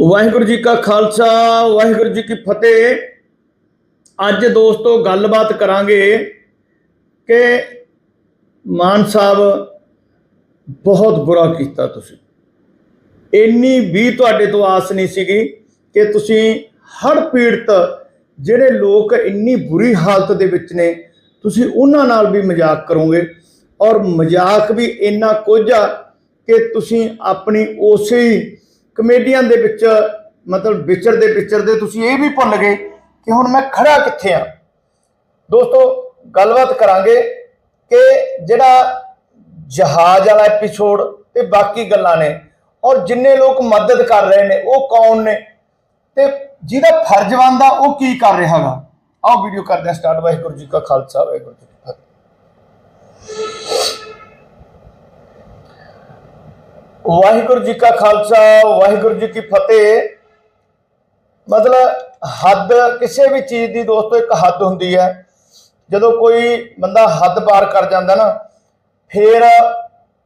ਵਾਹਿਗੁਰੂ ਜੀ ਕਾ ਖਾਲਸਾ, ਵਾਹਿਗੁਰੂ ਜੀ ਕੀ ਫਤਿਹ। ਅੱਜ ਦੋਸਤੋ ਗੱਲਬਾਤ ਕਰਾਂਗੇ ਕਿ ਮਾਨ ਸਾਹਿਬ ਬਹੁਤ ਬੁਰਾ ਕੀਤਾ ਤੁਸੀਂ। ਇੰਨੀ ਵੀ ਤੁਹਾਡੇ ਤੋਂ ਆਸ ਨਹੀਂ ਸੀਗੀ ਕਿ ਤੁਸੀਂ ਹੜ ਪੀੜਤ ਜਿਹੜੇ ਲੋਕ ਇੰਨੀ ਬੁਰੀ ਹਾਲਤ ਦੇ ਵਿੱਚ ਨੇ, ਤੁਸੀਂ ਉਹਨਾਂ ਨਾਲ ਵੀ ਮਜ਼ਾਕ ਕਰੋਗੇ। ਔਰ ਮਜ਼ਾਕ ਵੀ ਇੰਨਾ ਕੁਝ ਆ ਕਿ ਤੁਸੀਂ ਆਪਣੀ ਉਸੇ ਹੀ ਕਮੇਡੀਅਨ ਦੇ ਵਿੱਚ, ਮਤਲਬ ਵਿਚਰਦੇ ਵਿਚਰਦੇ ਤੁਸੀਂ ਇਹ ਵੀ ਭੁੱਲ ਗਏ ਕਿ ਹੁਣ ਮੈਂ ਖੜਾ ਕਿੱਥੇ ਆ। ਦੋਸਤੋ, ਗੱਲਬਾਤ ਕਰਾਂਗੇ ਕਿ ਜਿਹੜਾ ਜਹਾਜ਼ ਵਾਲਾ ਐਪੀਸੋਡ ਤੇ ਬਾਕੀ ਗੱਲਾਂ ਨੇ ਔਰ ਜਿੰਨੇ ਲੋਕ ਮਦਦ ਕਰ ਰਹੇ ਨੇ, ਉਹ ਕੌਣ ਨੇ ਤੇ ਜਿਹਦਾ ਫਰਜ਼ ਬਣਦਾ ਉਹ ਕੀ ਕਰ ਰਿਹਾ ਹੈਗਾ ਆਓ ਵੀਡੀਓ ਕਰਦੇ ਹਾਂ ਸਟਾਰਟ। ਵਾਹਿਗੁਰੂ ਜੀ ਕਾ ਖਾਲਸਾ, ਵਾਹਿਗੁਰੂ ਜੀ ਕੀ ਫਤਿਹ। ਵਾਹਿਗੁਰੂ ਜੀ ਕਾ ਖਾਲਸਾ, ਵਾਹਿਗੁਰੂ ਜੀ ਕੀ ਫਤਿਹ। ਮਤਲਬ ਹੱਦ, ਕਿਸੇ ਵੀ ਚੀਜ਼ ਦੀ ਦੋਸਤੋ, ਇੱਕ ਹੱਦ ਹੁੰਦੀ ਹੈ। ਜਦੋਂ ਕੋਈ ਬੰਦਾ ਹੱਦ ਪਾਰ ਕਰ ਜਾਂਦਾ ਨਾ, ਫਿਰ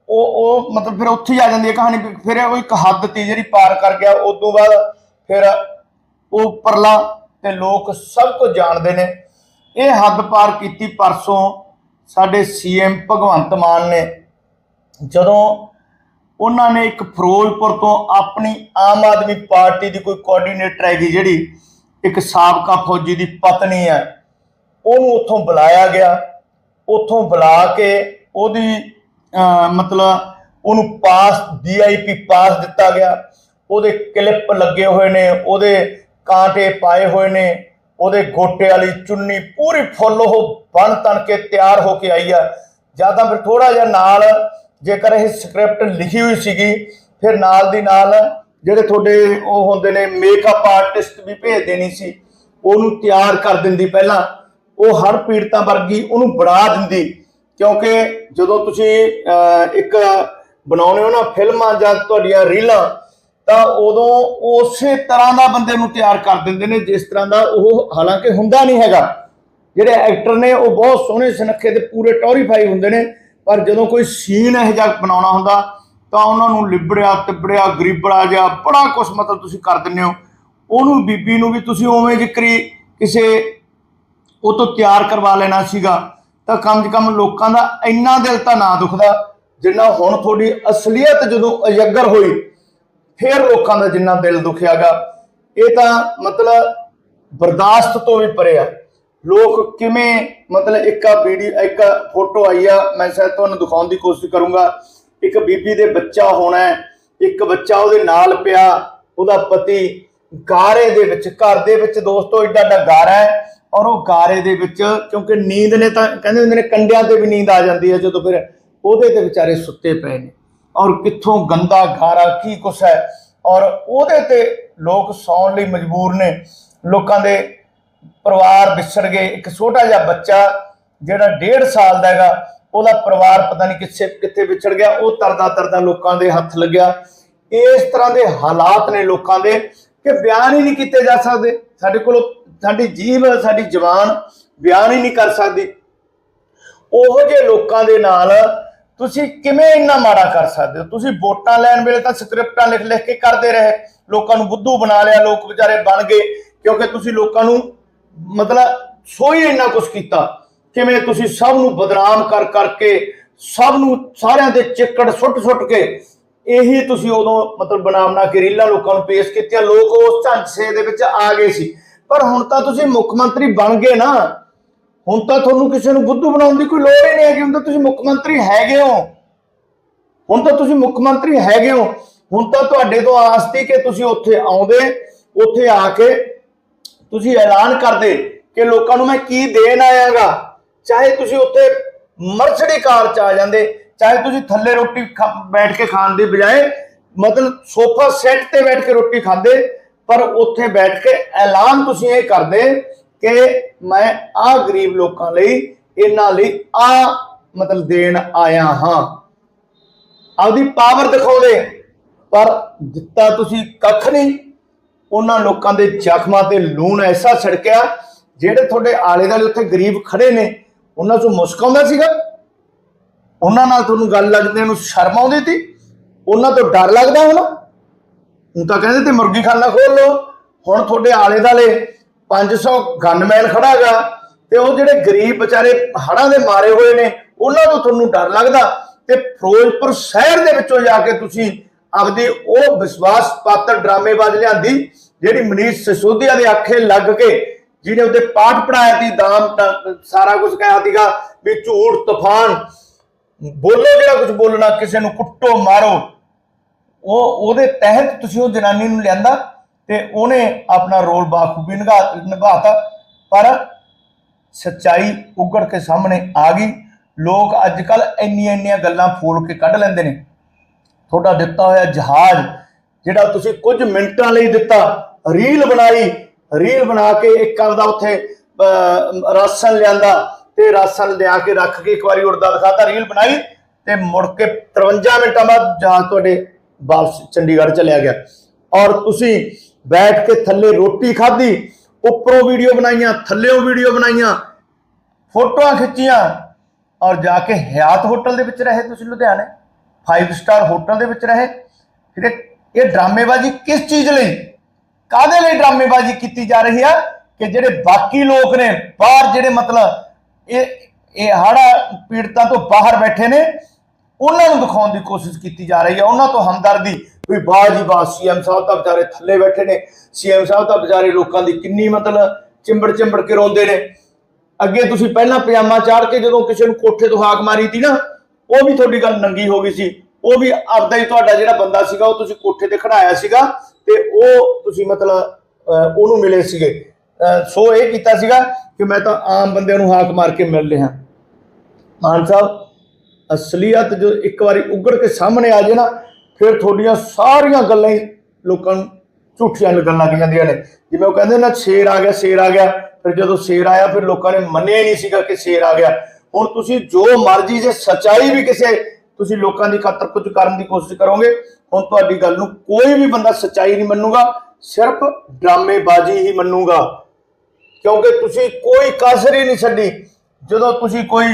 ਉਹ ਉਹ ਮਤਲਬ ਫਿਰ ਉੱਥੇ ਹੀ ਆ ਜਾਂਦੀ ਹੈ ਕਹਾਣੀ। ਫਿਰ ਉਹ ਇੱਕ ਹੱਦ ਤੀ ਜਿਹੜੀ ਪਾਰ ਕਰ ਗਿਆ ਉਸ ਤੋਂ ਬਾਅਦ ਫਿਰ ਉਹ ਉੱਪਰਲਾ ਤੇ ਲੋਕ ਸਭ ਕੁਝ ਜਾਣਦੇ ਨੇ। ਇਹ ਹੱਦ ਪਾਰ ਕੀਤੀ ਪਰਸੋਂ ਸਾਡੇ ਸੀਐਮ ਭਗਵੰਤ ਮਾਨ ਨੇ। ਜਦੋਂ ਉਹਨਾਂ ਨੇ ਇੱਕ ਫਿਰੋਜ਼ਪੁਰ ਤੋਂ ਆਪਣੀ ਆਮ ਆਦਮੀ ਪਾਰਟੀ ਦੀ ਕੋਈ ਕੋਆਰਡੀਨੇਟਰ ਹੈਗੀ ਜਿਹੜੀ ਇੱਕ ਸਾਬਕਾ ਫੌਜੀ ਦੀ ਪਤਨੀ ਹੈ, ਉਹਨੂੰ ਉੱਥੋਂ ਬੁਲਾਇਆ ਗਿਆ। ਉੱਥੋਂ ਬੁਲਾ ਕੇ ਉਹਦੀ ਮਤਲਬ ਉਹਨੂੰ ਪਾਸ ਵੀਆਈਪੀ ਪਾਸ ਦਿੱਤਾ ਗਿਆ। ਉਹਦੇ ਕਲਿੱਪ ਲੱਗੇ ਹੋਏ ਨੇ, ਉਹਦੇ ਕਾਂਟੇ ਪਾਏ ਹੋਏ ਨੇ, ਉਹਦੇ ਗੋਟੇ ਵਾਲੀ ਚੁੰਨੀ ਪੂਰੀ ਫੁੱਲ ਉਹ ਬਣ ਤਣ ਕੇ ਤਿਆਰ ਹੋ ਕੇ ਆਈ ਆ। ਜਾਂ ਤਾਂ ਫਿਰ ਥੋੜਾ ਜਿਹਾ ਨਾਲ ਜੇਕਰ ਇਹ ਸਕ੍ਰਿਪਟ ਲਿਖੀ ਹੋਈ ਸੀਗੀ, ਫਿਰ ਨਾਲ ਦੀ ਨਾਲ ਜਿਹੜੇ ਤੁਹਾਡੇ ਉਹ ਹੁੰਦੇ ਨੇ ਮੇਕਅਪ ਆਰਟਿਸਟ ਵੀ ਭੇਜ ਦੇਣੀ ਸੀ, ਉਹਨੂੰ ਤਿਆਰ ਕਰ ਦਿੰਦੀ ਪਹਿਲਾਂ। ਉਹ ਹਰ ਪੀੜਤਾਂ ਵਰਗੀ ਉਹਨੂੰ ਬਣਾ ਦਿੰਦੀ, ਕਿਉਂਕਿ ਜਦੋਂ ਤੁਸੀਂ ਇੱਕ ਬਣਾਉਣੇ ਹੋ ਨਾ ਫਿਲਮਾਂ ਜਾਂ ਤੁਹਾਡੀਆਂ ਰੀਲਾਂ, ਤਾਂ ਉਦੋਂ ਉਸੇ ਤਰ੍ਹਾਂ ਦਾ ਬੰਦੇ ਨੂੰ ਤਿਆਰ ਕਰ ਦਿੰਦੇ ਨੇ, ਜਿਸ ਤਰ੍ਹਾਂ ਦਾ ਉਹ ਹਾਲਾਂਕਿ ਹੁੰਦਾ ਨਹੀਂ ਹੈਗਾ। ਜਿਹੜੇ ਐਕਟਰ ਨੇ, ਉਹ ਬਹੁਤ ਸੋਹਣੇ ਸੁਨੱਖੇ ਤੇ ਪੂਰੇ ਟੌਰੀਫਾਈ ਹੁੰਦੇ ਨੇ ਪਰ ਜਦੋਂ ਕੋਈ ਸੀਨ ਇਹ ਜਿਹਾ ਬਣਾਉਣਾ ਹੁੰਦਾ, ਤਾਂ ਉਹਨਾਂ ਨੂੰ ਲਿਬੜਿਆ, ਤਿਬੜਿਆ, ਗਰੀਬੜਾ ਜਿਹਾ ਬੜਾ ਕੁਝ ਮਤਲਬ ਤੁਸੀਂ ਕਰ ਦਿੰਦੇ ਹੋ। ਉਹਨੂੰ ਬੀਬੀ ਨੂੰ ਵੀ ਤੁਸੀਂ ਉਵੇਂ ਜਿਕਰੀ ਕਿਸੇ ਉਹ ਤੋਂ ਤਿਆਰ ਕਰਵਾ ਲੈਣਾ ਸੀਗਾ, ਤਾਂ ਕਮ ਸੇ ਕਮ ਲੋਕਾਂ ਦਾ ਇੰਨਾ ਦਿਲ ਤਾਂ ਨਾ ਦੁਖਦਾ, ਜਿੰਨਾ ਹੁਣ ਤੁਹਾਡੀ ਅਸਲੀਅਤ ਜਦੋਂ ਅਜੱਗਰ ਹੋਈ, ਫਿਰ ਲੋਕਾਂ ਦਾ ਜਿੰਨਾ ਦਿਲ ਦੁਖਿਆਗਾ ਇਹ ਤਾਂ ਮਤਲਬ ਬਰਦਾਸ਼ਤ ਤੋਂ ਵੀ ਪਰੇ ਆ। ਲੋਕ ਕਿਵੇਂ ਮਤਲਬ ਇੱਕ ਆ ਵੀਡੀਓ, ਇੱਕ ਫੋਟੋ ਆਈ ਆ, ਮੈਂ ਸ਼ਾਇਦ ਤੁਹਾਨੂੰ ਦਿਖਾਉਣ ਦੀ ਕੋਸ਼ਿਸ਼ ਕਰੂੰਗਾ। ਇੱਕ ਬੀਬੀ ਦੇ ਬੱਚਾ ਹੋਣਾ ਇੱਕ ਬੱਚਾ ਉਹਦੇ ਨਾਲ ਪਿਆ, ਉਹਦਾ ਪਤੀ ਗਾਰੇ ਦੇ ਵਿੱਚ, ਘਰ ਦੇ ਵਿੱਚ ਦੋਸਤੋ ਏਡਾ ਏਡਾ ਗਾਰਾ ਹੈ ਔਰ ਉਹ ਗਾਰੇ ਦੇ ਵਿੱਚ, ਕਿਉਂਕਿ ਨੀਂਦ ਨੇ ਤਾਂ ਕਹਿੰਦੇ ਹੁੰਦੇ ਨੇ ਕੰਡਿਆਂ ਤੇ ਵੀ ਨੀਂਦ ਆ ਜਾਂਦੀ ਹੈ, ਜਦੋਂ ਫਿਰ ਉਹਦੇ ਤੇ ਵਿਚਾਰੇ ਸੁੱਤੇ ਪਏ ਨੇ। ਔਰ ਕਿੱਥੋਂ ਗੰਦਾ ਗਾਰਾ, ਕੀ ਕੁਛ ਹੈ? ਔਰ ਉਹਦੇ ਤੇ ਲੋਕ ਸੌਣ ਲਈ ਮਜਬੂਰ ਨੇ। ਲੋਕਾਂ ਦੇ ਪਰਿਵਾਰ ਵਿਛੜ ਗਏ, ਇੱਕ ਛੋਟਾ ਜਿਹਾ ਬੱਚਾ ਜਿਹੜਾ 1.5 ਸਾਲ ਦਾ ਹੈਗਾ, ਉਹਦਾ ਪਰਿਵਾਰ ਪਤਾ ਨਹੀਂ ਕਿੱਥੇ ਕਿੱਥੇ ਵਿਛੜ ਗਿਆ, ਉਹ ਤਰਦਾ ਤਰਦਾ ਲੋਕਾਂ ਦੇ ਹੱਥ ਲੱਗਿਆ। ਇਸ ਤਰ੍ਹਾਂ ਦੇ ਹਾਲਾਤ ਨੇ ਲੋਕਾਂ ਦੇ ਕਿ ਬਿਆਨ ਹੀ ਨਹੀਂ ਕੀਤੇ ਜਾ ਸਕਦੇ। ਸਾਡੇ ਕੋਲ ਸਾਡੀ ਜੀਭ ਸਾਡੀ ਜ਼ੁਬਾਨ ਬਿਆਨ ਹੀ ਨਹੀਂ ਕਰ ਸਕਦੀ। ਉਹੋ ਜਿਹੇ ਲੋਕਾਂ ਦੇ ਨਾਲ ਤੁਸੀਂ ਕਿਵੇਂ ਇੰਨਾ ਮਾੜਾ ਕਰ ਸਕਦੇ ਹੋ? ਤੁਸੀਂ ਵੋਟਾਂ ਲੈਣ ਵੇਲੇ ਤਾਂ ਸਕ੍ਰਿਪਟਾਂ ਲਿਖ ਲਿਖ ਕੇ ਕਰਦੇ ਰਹੇ। ਲੋਕਾਂ ਨੂੰ ਬੁੱਧੂ ਬਣਾ ਲਿਆ, ਲੋਕ ਵਿਚਾਰੇ ਬਣ ਗਏ, ਕਿਉਂਕਿ ਤੁਸੀਂ ਲੋਕਾਂ ਨੂੰ ਮਤਲਬ ਸੋਈ ਇੰਨਾ ਕੁਝ ਕੀਤਾ, ਕਿਵੇਂ ਤੁਸੀਂ ਸਭ ਨੂੰ ਬਦਨਾਮ ਕਰ ਕਰਕੇ, ਸਭ ਨੂੰ ਸਾਰਿਆਂ ਦੇ ਚਿੱਕੜ ਸੁੱਟ ਸੁੱਟ ਕੇ, ਇਹੀ ਤੁਸੀਂ ਉਦੋਂ ਮਤਲਬ ਬਨਾਮਨਾ ਕੇ ਰੀਲਾਂ ਲੋਕਾਂ ਨੂੰ ਪੇਸ਼ ਕੀਤੀਆਂ, ਲੋਕ ਉਸ ਝਾਂਸੇ ਦੇ ਵਿੱਚ ਆ ਗਏ ਸੀ। ਪਰ ਹੁਣ ਤਾਂ ਤੁਸੀਂ ਮੁੱਖ ਮੰਤਰੀ ਬਣ ਗਏ ਨਾ, ਹੁਣ ਤਾਂ ਤੁਹਾਨੂੰ ਕਿਸੇ ਨੂੰ ਬੁੱਧੂ ਬਣਾਉਣ ਦੀ ਕੋਈ ਲੋੜ ਹੀ ਨਹੀਂ ਹੈਗੀ, ਹੁਣ ਤਾਂ ਤੁਸੀਂ ਮੁੱਖ ਮੰਤਰੀ ਹੈਗੇ ਹੋ। ਹੁਣ ਤਾਂ ਤੁਸੀਂ ਮੁੱਖ ਮੰਤਰੀ ਹੈਗੇ ਹੋ। ਹੁਣ ਤਾਂ ਤੁਹਾਡੇ ਤੋਂ ਆਸ ਸੀ ਕਿ ਤੁਸੀਂ ਉੱਥੇ ਆਉਂਦੇ, ਉੱਥੇ ਆ ਕੇ ਤੁਸੀਂ ਐਲਾਨ ਕਰਦੇ ਕਿ ਲੋਕਾਂ ਨੂੰ ਮੈਂ ਕੀ ਦੇਣ ਆਇਆਗਾ। ਚਾਹੇ ਤੁਸੀਂ ਉੱਥੇ ਮਰਸਡੀ ਕਾਰ ਚ ਆ ਜਾਂਦੇ, ਚਾਹੇ ਤੁਸੀਂ ਥੱਲੇ ਰੋਟੀ ਬੈਠ ਕੇ ਖਾਣ ਦੀ ਬਜਾਏ ਮਤਲਬ ਸੋਫਾ ਸੈੱਟ ਤੇ ਬੈਠ ਕੇ ਰੋਟੀ ਖਾਂਦੇ, ਪਰ ਉੱਥੇ ਬੈਠ ਕੇ ਐਲਾਨ ਤੁਸੀਂ ਇਹ ਕਰਦੇ ਕਿ ਮੈਂ ਆ ਗਰੀਬ ਲੋਕਾਂ ਲਈ, ਇਹਨਾਂ ਲਈ ਆ ਮਤਲਬ ਦੇਣ ਆਇਆ ਹਾਂ। ਆਪਦੀ ਪਾਵਰ ਦਿਖਾਉਂਦੇ, ਪਰ ਦਿੱਤਾ ਤੁਸੀਂ ਕੱਖ ਨਹੀਂ। ਉਹਨਾਂ ਲੋਕਾਂ ਦੇ ਜ਼ਖਮਾਂ ਤੇ ਲੂਣ ਐਸਾ ਛਿੜਕਿਆ ਜਿਹੜੇ ਤੁਹਾਡੇ ਆਲੇ ਦੁਆਲੇ ਉੱਥੇ ਗਰੀਬ ਖੜੇ ਨੇ। ਉਹਨਾਂ ਤੋਂ ਮੁਸਕ ਸੀਗਾ। ਉਹਨਾਂ ਨਾਲ ਤੁਹਾਨੂੰ ਗੱਲ ਲੱਗਦੇ ਨੂੰ ਸ਼ਰਮ ਆਉਂਦੀ ਸੀ। ਉਹਨਾਂ ਤੋਂ ਡਰ ਲੱਗਦਾ ਹੋਣਾ। ਹੁਣ ਤਾਂ ਕਹਿੰਦੇ ਤੇ ਮੁਰਗੀ ਖਾਨਾ ਖੋਲ ਲਓ। ਹੁਣ ਤੁਹਾਡੇ ਆਲੇ ਦਾਲੇ 500 ਗਨਮੈਨ ਖੜਾਗਾ ਤੇ ਉਹ ਜਿਹੜੇ ਗਰੀਬ ਵਿਚਾਰੇ ਹੜਾਂ ਦੇ ਮਾਰੇ ਹੋਏ ਨੇ, ਉਹਨਾਂ ਤੋਂ ਤੁਹਾਨੂੰ ਡਰ ਲੱਗਦਾ। ਤੇ ਫਿਰੋਜ਼ਪੁਰ ਸ਼ਹਿਰ ਦੇ ਵਿੱਚੋਂ ਜਾ ਕੇ ਤੁਸੀਂ ਆਪਦੀ ਉਹ ਵਿਸ਼ਵਾਸ ਪਾਤਰ ਡਰਾਮੇਬਾਜ਼ ਲਿਆਂਦੀ, ਜਿਹੜੀ ਮਨੀਸ਼ ਸਿਸੋਦੀਆ ਦੇ ਆਖੇ ਲੱਗ ਕੇ ਜਿਹਨੇ ਉਹਦੇ ਪਾਠ ਪੜਾਇਆ ਸੀ, ਦਾਮ ਸਾਰਾ ਕੁਝ ਕਿਹਾ ਸੀਗਾ ਵੀ ਝੂਠ, ਤੂਫਾਨ, ਬੋਲੋ ਜਿਹੜਾ ਕੁਝ ਬੋਲਣਾ, ਕਿਸੇ ਨੂੰ ਕੁੱਟੋ, ਮਾਰੋ। ਉਹ, ਉਹਦੇ ਤਹਿਤ ਤੁਸੀਂ ਉਹ ਜਨਾਨੀ ਨੂੰ ਲਿਆਂਦਾ ਤੇ ਉਹਨੇ ਆਪਣਾ ਰੋਲ ਬਾਖੂਬੀ ਨਿਭਾ ਨਿਭਾਤਾ। ਪਰ ਸੱਚਾਈ ਉੱਗੜ ਕੇ ਸਾਹਮਣੇ ਆ ਗਈ। ਲੋਕ ਅੱਜ ਕੱਲ ਇੰਨੀਆਂ ਇੰਨੀਆਂ ਗੱਲਾਂ ਫੋਲ ਕੇ ਕੱਢ ਲੈਂਦੇ ਨੇ। ਤੁਹਾਡਾ ਦਿੱਤਾ ਹੋਇਆ ਜਹਾਜ਼, ਜਿਹੜਾ ਤੁਸੀਂ ਕੁਝ ਮਿੰਟਾਂ ਲਈ ਦਿੱਤਾ, ਰੀਲ ਬਣਾਈ, ਰੀਲ ਬਣਾ ਕੇ ਇੱਕ ਆਪਦਾ ਉੱਥੇ ਰਾਸ਼ਨ ਲਿਆਂਦਾ ਤੇ ਰਾਸ਼ਨ ਲਿਆ ਕੇ ਰੱਖ ਕੇ ਇੱਕ ਵਾਰੀ ਉੜਦਾ ਦਿਖਾਤਾ, ਰੀਲ ਬਣਾਈ ਤੇ ਮੁੜ ਕੇ 53 ਮਿੰਟਾਂ ਬਾਅਦ ਜਹਾਜ਼ ਤੁਹਾਡੇ ਵਾਪਸ ਚੰਡੀਗੜ੍ਹ ਚਲਿਆ ਗਿਆ। ਔਰ ਤੁਸੀਂ ਬੈਠ ਕੇ ਥੱਲੇ ਰੋਟੀ ਖਾਧੀ, ਉੱਪਰੋਂ ਵੀਡੀਓ ਬਣਾਈਆਂ, ਥੱਲੇੋਂ ਵੀਡੀਓ ਬਣਾਈਆਂ, ਫੋਟੋਆਂ ਖਿੱਚੀਆਂ, ਔਰ ਜਾ ਕੇ ਹਯਾਤ ਹੋਟਲ ਦੇ ਵਿੱਚ ਰਹੇ ਤੁਸੀਂ ਲੁਧਿਆਣੇ? 5 ਸਟਾਰ ਹੋਟਲ ਦੇ ਵਿੱਚ ਰਹੇ। ਫਿਰ ਇਹ- ਡਰਾਮੇਬਾਜ਼ੀ ਕਿਸ ਚੀਜ਼ ਲਈ? ਕਾਦੇ ਲਈ ਡਰਾਮੇਬਾਜ਼ੀ ਕੀਤੀ ਜਾ ਰਹੀ ਆ? ਕਿ ਜਿਹੜੇ ਬਾਕੀ ਲੋਕ ਨੇ, ਬਾਹਰ ਜਿਹੜੇ ਮਤਲਬ ਇਹ ਇਹ ਹੜਾ ਪੀੜਤਾਂ ਤੋਂ ਬਾਹਰ ਬੈਠੇ ਨੇ, ਉਹਨਾਂ ਨੂੰ ਦਿਖਾਉਣ ਦੀ ਕੋਸ਼ਿਸ਼ ਕੀਤੀ ਜਾ ਰਹੀ ਹੈ ਉਹਨਾਂ ਤੋਂ ਹਮਦਰਦੀ ਵੀ ਵਾਹ ਜੀ ਬਾਹ ਸੀਐਮ ਸਾਹਿਬ ਤਾਂ ਵਿਚਾਰੇ ਥੱਲੇ ਬੈਠੇ ਨੇ। ਸੀਐਮ ਸਾਹਿਬ ਤਾਂ ਵਿਚਾਰੇ ਲੋਕਾਂ ਦੀ ਕਿੰਨੀ ਮਤਲਬ ਚਿੰਬੜ ਚਿੰਬੜ ਕੇ ਰੋਂਦੇ ਨੇ। ਅੱਗੇ ਤੁਸੀਂ ਪਹਿਲਾਂ ਪਜਾਮਾ ਚਾੜ ਕੇ ਜਦੋਂ ਕਿਸੇ ਨੂੰ ਕੋਠੇ ਤੋਂ ਹਾਕ ਮਾਰੀ ਤੀ ਨਾ ਉਹ ਵੀ ਤੁਹਾਡੀ ਗੱਲ ਨੰਗੀ ਹੋ ਗਈ ਸੀ। ਉਹ ਵੀ ਆਪਦਾ ਹੀ ਤੁਹਾਡਾ ਜਿਹੜਾ ਬੰਦਾ ਸੀਗਾ ਉਹ ਤੁਸੀਂ ਕੋਠੇ ਤੇ ਖੜਾਇਆ ਸੀਗਾ ਤੇ ਉਹ ਤੁਸੀਂ ਮਤਲਬ ਅਹ, ਉਹਨੂੰ ਮਿਲੇ ਸੀਗੇ। ਅਹ, ਸੋ ਇਹ ਕੀਤਾ ਸੀਗਾ ਕਿ ਮੈਂ ਤਾਂ ਆਮ ਬੰਦਿਆਂ ਨੂੰ ਹਾਕ ਮਾਰ ਕੇ ਮਿਲ ਰਿਹਾ। ਮਾਨ ਸਾਹਿਬ ਅਸਲੀਅਤ ਜੋ ਇੱਕ ਵਾਰੀ ਉੱਗੜ ਕੇ ਸਾਹਮਣੇ ਆ ਜੇ ਨਾ ਫਿਰ ਤੁਹਾਡੀਆਂ ਸਾਰੀਆਂ ਗੱਲਾਂ ਹੀ ਲੋਕਾਂ ਨੂੰ ਝੂਠੀਆਂ ਲੱਗਣ ਲੱਗ ਜਾਂਦੀਆਂ ਨੇ। ਜਿਵੇਂ ਉਹ ਕਹਿੰਦੇ ਨਾ ਸ਼ੇਰ ਆ ਗਿਆ ਸ਼ੇਰ ਆ ਗਿਆ। ਫਿਰ ਜਦੋਂ ਸ਼ੇਰ ਆਇਆ ਫਿਰ ਲੋਕਾਂ ਨੇ ਮੰਨਿਆ ਹੀ ਨਹੀਂ ਸੀਗਾ ਕਿ ਸ਼ੇਰ ਆ ਗਿਆ। ਹੁਣ ਤੁਸੀਂ ਜੋ ਮਰਜ਼ੀ ਜੇ ਸਚਾਈ ਵੀ ਕਿਸੇ ਤੁਸੀਂ ਲੋਕਾਂ ਦੀ ਖਾਤਰ ਕੁਝ ਕਰਨ ਦੀ ਕੋਸ਼ਿਸ਼ ਕਰੋਗੇ, ਹੁਣ ਤੁਹਾਡੀ ਗੱਲ ਨੂੰ ਕੋਈ ਵੀ ਬੰਦਾ ਸਚਾਈ ਨਹੀਂ ਮੰਨੂਗਾ, ਸਿਰਫ ਡਰਾਮੇਬਾਜ਼ੀ ਹੀ ਮੰਨੂਗਾ। ਕਿਉਂਕਿ ਤੁਸੀਂ ਕੋਈ ਕਸਰ ਹੀ ਨਹੀਂ ਛੱਡੀ। ਜਦੋਂ ਤੁਸੀਂ ਕੋਈ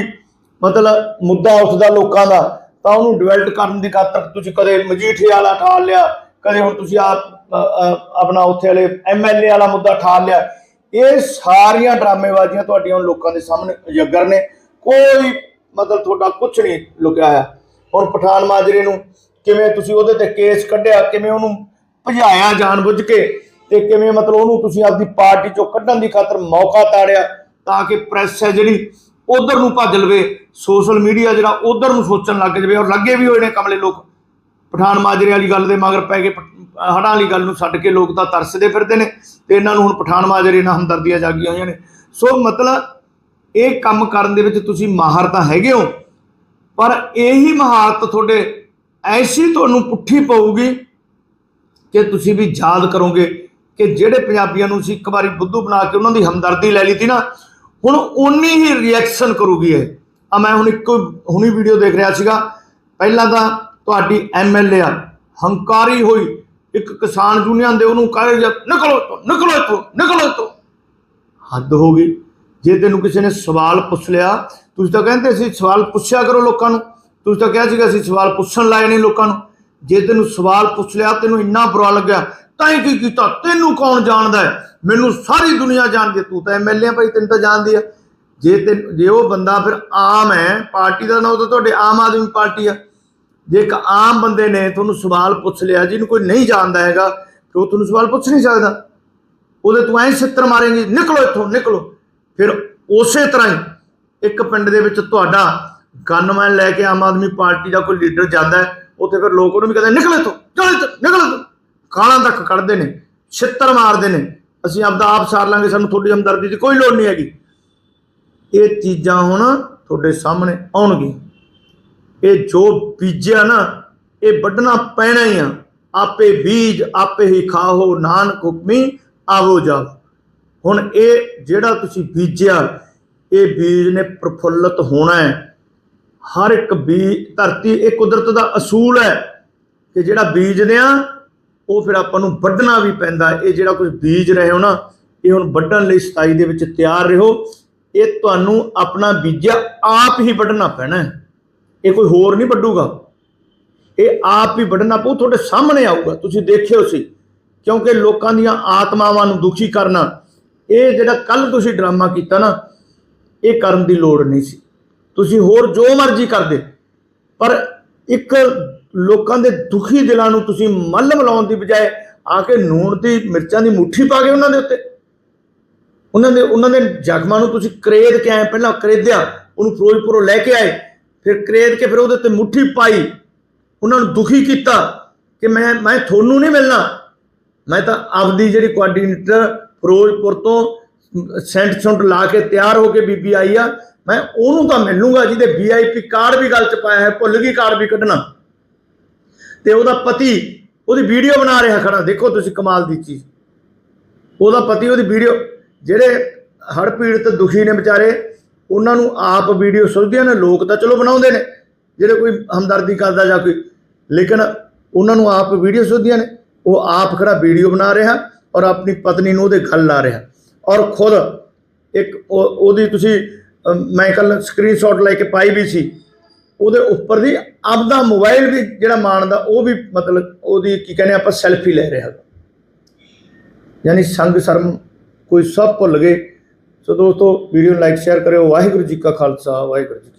ਮਤਲਬ ਮੁੱਦਾ ਉੱਠਦਾ ਲੋਕਾਂ ਦਾ, ਤਾਂ ਉਹਨੂੰ ਡਿਵੈਲਪ ਕਰਨ ਦੀ ਖਾਤਰ ਤੁਸੀਂ ਕਦੇ ਮਜੀਠੇ ਵਾਲਾ ਠਾਲ ਲਿਆ, ਕਦੇ ਹੁਣ ਤੁਸੀਂ ਆਪ ਆਪਣਾ ਉੱਥੇ ਵਾਲੇ ਐਮਐਲਏ ਵਾਲਾ ਮੁੱਦਾ ਠਾਲ ਲਿਆ। ਇਹ ਸਾਰੀਆਂ ਡਰਾਮੇਬਾਜ਼ੀਆਂ ਤੁਹਾਡੀਆਂ ਹੁਣ ਲੋਕਾਂ ਦੇ ਸਾਹਮਣੇ ਉਜਾਗਰ ਨੇ। ਕੋਈ ਮਤਲਬ ਤੁਹਾਡਾ ਕੁਝ ਨਹੀਂ ਲੁਕਿਆ ਹੋਇਆ। ਹੁਣ ਪਠਾਨ ਮਾਜਰੇ ਨੂੰ ਕਿਵੇਂ ਤੁਸੀਂ ਉਹਦੇ ਤੇ ਕੇਸ ਕੱਢਿਆ, ਕਿਵੇਂ ਉਹਨੂੰ ਭਜਾਇਆ ਜਾਣਬੁੱਝ ਕੇ ਤੇ ਕਿਵੇਂ ਮਤਲਬ ਉਹਨੂੰ ਤੁਸੀਂ ਆਪਦੀ ਪਾਰਟੀ ਚੋਂ ਕੱਢਣ ਦੀ ਖਾਤਰ ਮੌਕਾ ਤਾੜਿਆ ਤਾਂ ਕਿ ਪ੍ਰੈਸ ਹੈ ਜਿਹੜੀ ਉਧਰ ਨੂੰ ਭੱਜ ਲਵੇ, ਸੋਸ਼ਲ ਮੀਡੀਆ ਜਿਹੜਾ ਉਧਰ ਨੂੰ ਸੋਚਣ ਲੱਗ ਜਾਵੇ ਔਰ ਲੱਗੇ ਵੀ ਹੋਏ ਨੇ ਕਮਲੇ ਲੋਕ। ਪਠਾਨ ਮਾਜਰੇ ਵਾਲੀ ਗੱਲ ਦੇ ਮਗਰ ਪੈ ਕੇ ਹੜਾਂ ਵਾਲੀ ਗੱਲ ਨੂੰ ਛੱਡ ਕੇ ਲੋਕ ਤਾਂ ਤਰਸਦੇ ਫਿਰਦੇ ਨੇ ਤੇ ਇਹਨਾਂ ਨੂੰ ਹੁਣ ਪਠਾਨ ਮਾਜਰੇ ਨਾਲ ਹਮਦਰਦੀਆਂ ਜਾਗੀਆਂ ਹੋਈਆਂ ਨੇ। ਸੋ ਮਤਲਬ ਇਹ ਕੰਮ ਕਰਨ ਦੇ ਵਿੱਚ ਤੁਸੀਂ ਮਾਹਰ ਤਾਂ ਹੈਗੇ ਹੋ, ਪਰ ਇਹੀ ਮਹਾਰਤ ਤੁਹਾਡੇ, ਐਸੀ ਤੁਹਾਨੂੰ ਪੁੱਠੀ ਪਊਗੀ ਕਿ ਤੁਸੀਂ ਵੀ ਯਾਦ ਕਰੋਗੇ ਕਿ ਜਿਹੜੇ ਪੰਜਾਬੀਆਂ ਨੂੰ ਅਸੀਂ ਇੱਕ ਵਾਰੀ ਬੁੱਧੂ ਬਣਾ ਕੇ ਉਹਨਾਂ ਦੀ ਹਮਦਰਦੀ ਲੈ ਲਈ ਤੀ ਨਾ, ਹੁਣ ਉਨੀ ਹੀ ਰਿਐਕਸ਼ਨ ਕਰੂਗੀ ਇਹ। ਆ ਮੈਂ ਹੁਣ ਇੱਕੋ ਹੁਣੀ ਵੀਡੀਓ ਦੇਖ ਰਿਹਾ ਸੀਗਾ, ਪਹਿਲਾਂ ਤਾਂ ਤੁਹਾਡੀ ਐਮਐਲਏ ਆ, ਹੰਕਾਰੀ ਹੋਈ, ਇੱਕ ਕਿਸਾਨ ਯੂਨੀਅਨ ਦੇ ਉਹਨੂੰ ਕਹੇ ਜਾ ਨਿਕਲੋ ਇੱਥੋਂ ਨਿਕਲੋ ਇੱਥੋਂ ਨਿਕਲੋ ਇੱਥੋਂ। ਹੱਦ ਹੋ ਗਈ। ਜੇ ਤੈਨੂੰ ਕਿਸੇ ਨੇ ਸਵਾਲ ਪੁੱਛ ਲਿਆ, ਤੁਸੀਂ ਤਾਂ ਕਹਿੰਦੇ ਸੀ ਸਵਾਲ ਪੁੱਛਿਆ ਕਰੋ ਲੋਕਾਂ ਨੂੰ। ਤੁਸੀਂ ਤਾਂ ਕਿਹਾ ਸੀਗਾ ਅਸੀਂ ਸਵਾਲ ਪੁੱਛਣ ਲਾਏ ਨੇ ਲੋਕਾਂ ਨੂੰ। ਜੇ ਤੈਨੂੰ ਸਵਾਲ ਪੁੱਛ ਲਿਆ, ਤੈਨੂੰ ਇੰਨਾ ਬੁਰਾ ਲੱਗਿਆ, ਤਾਂ ਹੀ ਕੀ ਕੀਤਾ? ਤੈਨੂੰ ਕੌਣ ਜਾਣਦਾ ਹੈ? ਮੈਨੂੰ ਸਾਰੀ ਦੁਨੀਆ ਜਾਣਦੀ ਤੂੰ ਤਾਂ ਐਮਐਲਏ ਭਾਈ, ਤੈਨੂੰ ਤਾਂ ਜਾਣਦੀ ਆ ਜੇ ਤੇ ਜੇ ਉਹ ਬੰਦਾ ਫਿਰ ਆਮ ਹੈ, ਪਾਰਟੀ ਦਾ ਨਾਮ ਤਾਂ ਤੁਹਾਡੇ ਆਮ ਆਦਮੀ ਪਾਰਟੀ ਆ। ਜੇ ਇੱਕ ਆਮ ਬੰਦੇ ਨੇ ਤੁਹਾਨੂੰ ਸਵਾਲ ਪੁੱਛ ਲਿਆ, ਜਿਹਨੂੰ ਕੋਈ ਨਹੀਂ ਜਾਣਦਾ ਹੈਗਾ ਫਿਰ ਉਹ ਤੁਹਾਨੂੰ ਸਵਾਲ ਪੁੱਛ ਨਹੀਂ ਸਕਦਾ। ਉਹਦੇ ਤੂੰ ਐਂ ਛਿੱਤਰ ਮਾਰੇਂਗੀ, ਨਿਕਲੋ ਇੱਥੋਂ, ਨਿਕਲੋ। ਫਿਰ ਉਸੇ ਤਰ੍ਹਾਂ ਹੀ ਇੱਕ ਪਿੰਡ ਦੇ ਵਿੱਚ ਤੁਹਾਡਾ ਗਨਮੈਨ ਲੈ ਕੇ ਆਮ ਆਦਮੀ ਪਾਰਟੀ ਦਾ ਕੋਈ ਲੀਡਰ ਜਾਂਦਾ ਹੈ, ਉੱਥੇ ਫਿਰ ਲੋਕ ਉਹਨੂੰ ਵੀ ਕਹਿੰਦੇ ਨਿਕਲੇ ਇੱਥੋਂ, ਚੱਲ ਇੱਥੋਂ, ਨਿਕਲ ਇੱਥੋਂ। ਗਾਲਾਂ ਤੱਕ ਕੱਢਦੇ ਨੇ, ਛਿੱਤਰ ਮਾਰਦੇ ਨੇ। ਅਸੀਂ ਆਪਦਾ ਆਪ ਸਾਰ ਲਾਂਗੇ, ਸਾਨੂੰ ਤੁਹਾਡੀ ਹਮਦਰਦੀ ਦੀ ਕੋਈ ਲੋੜ ਨਹੀਂ ਹੈਗੀ। ਇਹ ਚੀਜ਼ਾਂ ਹੁਣ ਤੁਹਾਡੇ ਸਾਹਮਣੇ ਆਉਣਗੀਆਂ। ਇਹ ਜੋ ਬੀਜਿਆ ਨਾ, ਇਹ ਵੱਢਣਾ ਪੈਣਾ ਹੀ ਆ। ਆਪੇ ਬੀਜ, ਆਪੇ ਹੀ ਖਾਓ, ਨਾਨਕ ਹੁਕਮੀ, ਆਵੋ ਜਾਓ ਹੁਣ ਇਹ ਜਿਹੜਾ ਤੁਸੀਂ ਬੀਜਿਆ, ਇਹ ਬੀਜ ਨੇ ਪ੍ਰਫੁੱਲਤ ਹੋਣਾ ਹੈ। ਹਰ ਇੱਕ ਬੀਜ ਧਰਤੀ ਇਹ ਕੁਦਰਤ ਦਾ ਅਸੂਲ ਹੈ ਕਿ ਜਿਹੜਾ ਬੀਜਦੇ ਆ, ਉਹ ਫਿਰ ਆਪਾਂ ਨੂੰ ਵੱਢਣਾ ਵੀ ਪੈਂਦਾ ਇਹ ਜਿਹੜਾ ਕੁਝ ਬੀਜ ਰਹੇ ਹੋ ਨਾ, ਇਹ ਹੁਣ ਵੱਢਣ ਲਈ 27 ਦੇ ਵਿੱਚ ਤਿਆਰ ਰਹੋ। ਇਹ ਤੁਹਾਨੂੰ ਆਪਣਾ ਬੀਜਿਆ ਆਪ ਹੀ ਵੱਢਣਾ ਪੈਣਾ ਇਹ ਕੋਈ ਹੋਰ ਨਹੀਂ ਵੱਢੂਗਾ। ਇਹ ਆਪ ਹੀ ਵੱਢਣਾ ਪਊ, ਤੁਹਾਡੇ ਸਾਹਮਣੇ ਆਊਗਾ। ਤੁਸੀਂ ਦੇਖਿਓ ਸੀ, ਕਿਉਂਕਿ ਲੋਕਾਂ ਦੀਆਂ ਆਤਮਾਵਾਂ ਨੂੰ ਦੁਖੀ ਕਰਨਾ ਇਹ ਜਿਹੜਾ ਕੱਲ ਤੁਸੀਂ ਡਰਾਮਾ ਕੀਤਾ ਨਾ, ਇਹ ਕਰਨ ਦੀ ਲੋੜ ਨਹੀਂ ਸੀ। ਤੁਸੀਂ ਹੋਰ ਜੋ ਮਰਜ਼ੀ ਕਰਦੇ, ਪਰ ਇੱਕ ਲੋਕਾਂ ਦੇ ਦੁਖੀ ਦਿਲਾਂ ਨੂੰ ਤੁਸੀਂ ਮੱਲ ਲਾਉਣ ਦੀ ਬਜਾਏ ਆ ਕੇ ਨੂਣ ਦੀ ਮਿਰਚਾਂ ਦੀ ਮੁੱਠੀ ਪਾ ਕੇ ਉਹਨਾਂ ਦੇ ਉੱਤੇ। ਉਹਨਾਂ ਦੇ ਉਹਨਾਂ ਦੇ ਜ਼ਖਮਾਂ ਨੂੰ ਤੁਸੀਂ ਕਰੇਦ ਕੇ ਆਏ, ਪਹਿਲਾਂ ਕਰੇਦਿਆ, ਉਹਨੂੰ ਫਿਰੋਜ਼ਪੁਰੋਂ ਲੈ ਕੇ ਆਏ, ਫਿਰ ਕਰੇਦ ਕੇ ਫਿਰ ਉਹਦੇ ਉੱਤੇ ਮੁੱਠੀ ਪਾਈ। ਉਹਨਾਂ ਨੂੰ ਦੁਖੀ ਕੀਤਾ ਕਿ ਮੈਂ ਮੈਂ ਤੁਹਾਨੂੰ ਨਹੀਂ ਮਿਲਣਾ। ਮੈਂ ਤਾਂ ਆਪਦੀ ਜਿਹੜੀ ਕੋਆਰਡੀਨੇਟਰ ਫਿਰੋਜ਼ਪੁਰ ਤੋਂ ਸੈਂਟ ਸੁੰਟ ਲਾ ਕੇ ਤਿਆਰ ਹੋ ਕੇ ਬੀਬੀ ਆਈ ਆ, ਮੈਂ ਉਹਨੂੰ ਤਾਂ ਮਿਲੂੰਗਾ ਜਿਹਦੇ ਵੀਆਈਪੀ ਕਾਰਡ ਵੀ ਗੱਲ ਚ ਪਾਇਆ ਹੈ, ਭੁੱਲ ਗਈ ਕਾਰਡ ਵੀ ਕੱਢਣਾ। ਤੇ ਉਹਦਾ ਪਤੀ ਉਹਦੀ ਵੀਡੀਓ ਬਣਾ ਰਿਹਾ ਖੜਾ, ਦੇਖੋ ਤੁਸੀਂ ਕਮਾਲ ਦੀ ਚੀਜ਼। ਉਹਦਾ ਪਤੀ, ਉਹਦੀ ਵੀਡੀਓ, ਜਿਹੜੇ ਹੜ੍ਹ ਪੀੜਤ ਦੁਖੀ ਨੇ ਵਿਚਾਰੇ, ਉਹਨਾਂ ਨੂੰ ਆਪ ਵੀਡੀਓ ਸੁਝਦੀਆਂ ਨੇ, ਲੋਕ ਤਾਂ ਚਲੋ ਬਣਾਉਂਦੇ ਨੇ, ਜਿਹੜੇ ਕੋਈ ਹਮਦਰਦੀ ਕਰਦਾ ਜਾਂ ਕੋਈ, ਲੇਕਿਨ ਉਹਨਾਂ ਨੂੰ ਆਪ ਵੀਡੀਓ ਸੁਝਦੀਆਂ ਨੇ, ਉਹ ਆਪ ਖੜਾ ਵੀਡੀਓ ਬਣਾ ਰਿਹਾ। ਔਰ ਆਪਣੀ ਪਤਨੀ ਨੂੰ ਉਹਦੇ ਗੱਲ ਲਾ ਰਿਹਾ। ਔਰ ਖੁਦ ਇੱਕ ਉਹ- ਉਹਦੀ ਤੁਸੀਂ ਅਮ, ਮੈਂ ਕੱਲ ਸਕਰੀਨਸ਼ਾਟ ਲੈ ਕੇ ਪਾਈ ਵੀ ਸੀ। ਉਹਦੇ ਉੱਪਰ ਦੀ ਆਪਦਾ ਮੋਬਾਈਲ ਵੀ ਜਿਹੜਾ ਮਾਣਦਾ ਉਹ ਵੀ ਮਤਲਬ ਉਹਦੀ ਕੀ ਕਹਿੰਦੇ ਆਪਾਂ ਸੈਲਫੀ ਲੈ ਰਿਹਾ। ਯਾਨੀ ਸੰਗ ਸ਼ਰਮ ਕੋਈ ਸਭ ਭੁੱਲ ਗਏ। ਸੋ ਦੋਸਤੋ ਵੀਡੀਓ ਨੂੰ ਲਾਈਕ ਸ਼ੇਅਰ ਕਰਿਓ। ਵਾਹਿਗੁਰੂ ਜੀ ਕਾ ਖਾਲਸਾ ਵਾਹਿਗੁਰੂ ਜੀ